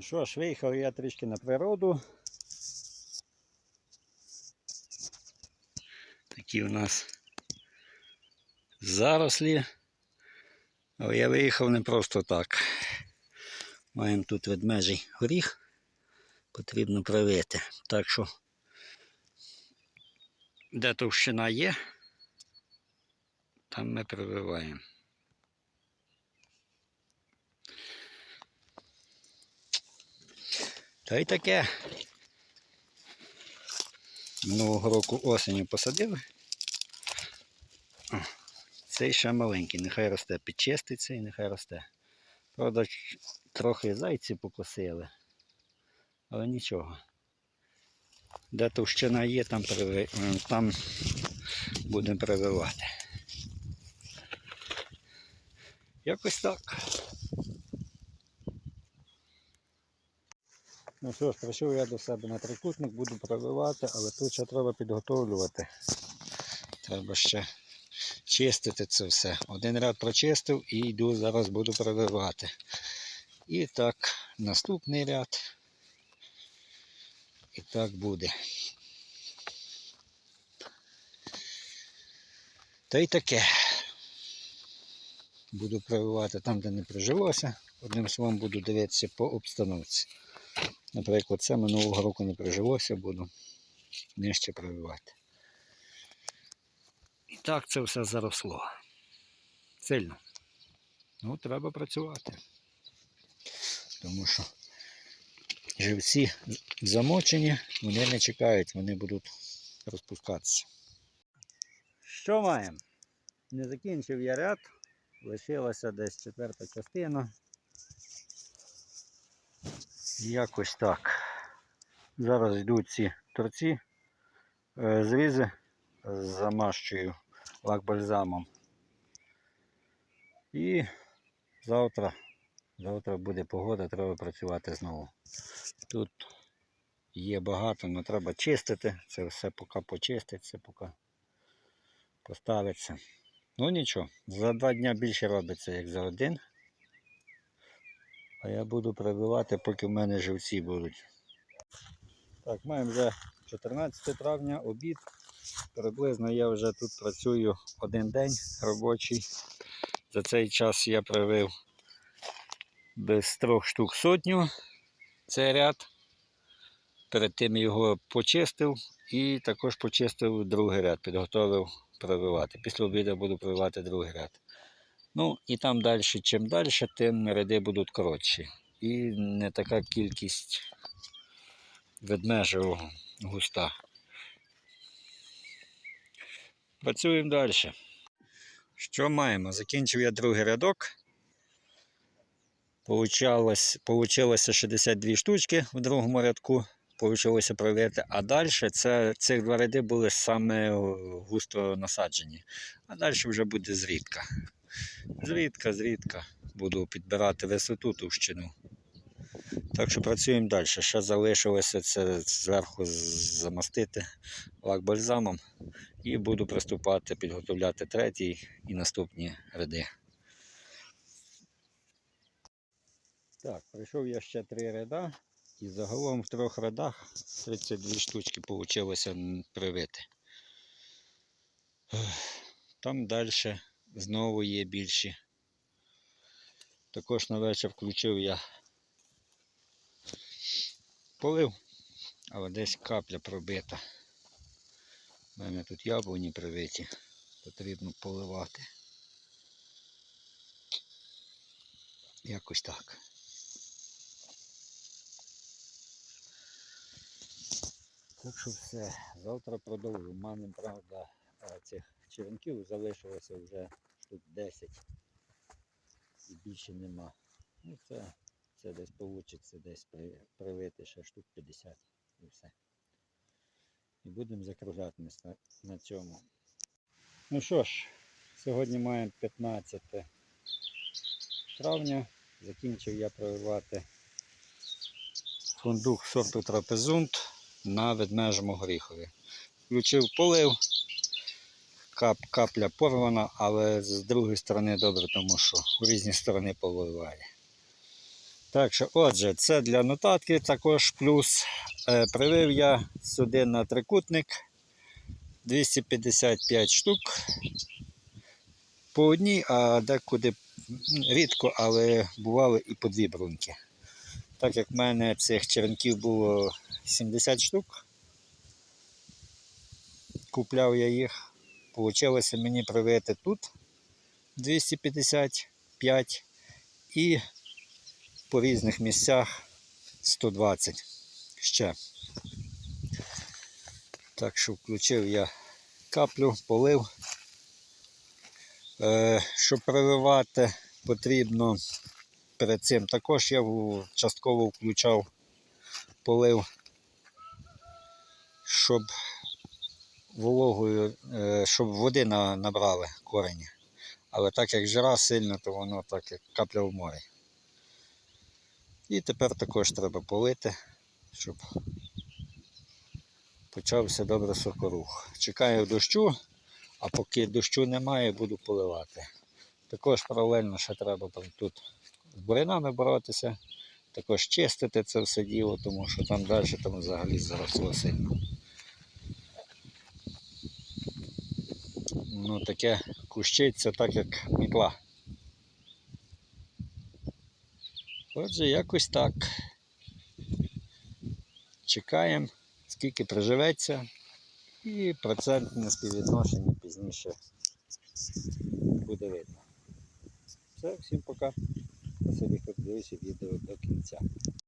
Ну що ж, виїхав я трішки на природу. Такі у нас зарослі. Але я виїхав не просто так. Маємо тут ведмежий горіх. Потрібно привити. Так що, де товщина є, там ми прививаємо. Та й таке. Минулого року осенью посадили. О, Цей ще маленький, нехай росте, підчиститься і нехай росте. Правда, трохи зайці покосили. Але нічого. Де товщина є, там, там будемо прививати. Якось так. Ну що ж, прийшов я до себе на трикутник, буду прививати, але тут ще треба підготовлювати. Треба ще чистити це все. Один ряд прочистив і йду, зараз буду прививати. І так, наступний ряд. І так буде. Та й таке. Буду прививати там, де не прижилося. Одним словом буду дивитися по обстановці. Наприклад, це минулого року не прижилося, буду нижче прививати. І так це все заросло. Сильно. Ну, треба працювати. Тому що живці замочені, вони не чекають, вони будуть розпускатися. Що маємо? Не закінчив я ряд, лишилася десь четверта частина. Якось так. Зараз йдуть ці торці, е, зрізи замащую лак-бальзамом. І завтра, завтра буде погода, треба працювати знову. Тут є багато, але треба чистити. Це все поки почиститься, поки поставиться. Ну нічого, за два дні більше робиться, як за один. А я буду прививати, поки в мене живці будуть. Так, маємо вже 14 травня, обід. Приблизно я вже тут працюю один день робочий. За цей час я привив без трьох штук сотню. Цей ряд. Перед тим його почистив і також почистив другий ряд, підготовив прививати. Після обіду буду прививати другий ряд. Ну і там далі, чим далі, тим ряди будуть коротші. І не така кількість ведмежого густа. Працюємо далі. Що маємо? Закінчив я другий рядок. Получалось, получилося 62 штучки в другому рядку. Получилося провірити. А далі це, ці два ряди були саме густо насаджені. А далі вже буде зрідка. Зрідка, зрідка буду підбирати висоту товщину. Так що працюємо далі. Ще залишилося це зверху замастити лак бальзамом і буду приступати підготовляти третій і наступні ряди. Так, пройшов я ще три ряда і загалом в трьох рядах 32 штучки вийшло привити. Там далі знову є більші. Також на вечір включив я полив, але десь капля пробита. У мене тут яблуні привиті, потрібно поливати. Якось так. Так що все, завтра продовжу. У мене, правда, е, цих черенків залишилося вже штук 10 і більше нема. Ну це, це десь вийде десь при, привити ще штук 50 і все. І будемо закруглятися на, на цьому. Ну що ж, сьогодні маємо 15 травня. Закінчив я прививати фундук сорту трапезунт на ведмежому горіхові. Включив полив, кап, капля порвана, але з другої сторони добре, тому що в різні сторони поливає. Так що, отже, це для нотатки також плюс. Е, привив я сюди на трикутник 255 штук. По одній, а декуди рідко, але бували і по дві бруньки. Так як в мене цих черенків було 70 штук, купляв я їх. Получилося мені привити тут 255 і по різних місцях 120 ще. Так що включив я каплю, полив. Е, щоб прививати, потрібно перед цим також я частково включав полив, щоб вологою, е, щоб води набрали корені. Але так як жира сильно, то воно так як капля в морі. І тепер також треба полити, щоб почався добре сокорух. Чекаю дощу, а поки дощу немає, буду поливати. Також паралельно ще треба тут з бурянами боротися, також чистити це все діло, тому що там далі там взагалі заросло сильно. Ну таке кущиться так, як мітла. Отже, якось так. Чекаємо, скільки приживеться, і процентне співвідношення пізніше буде видно. Все, всім пока. Спасибі, хто дивився відео до кінця.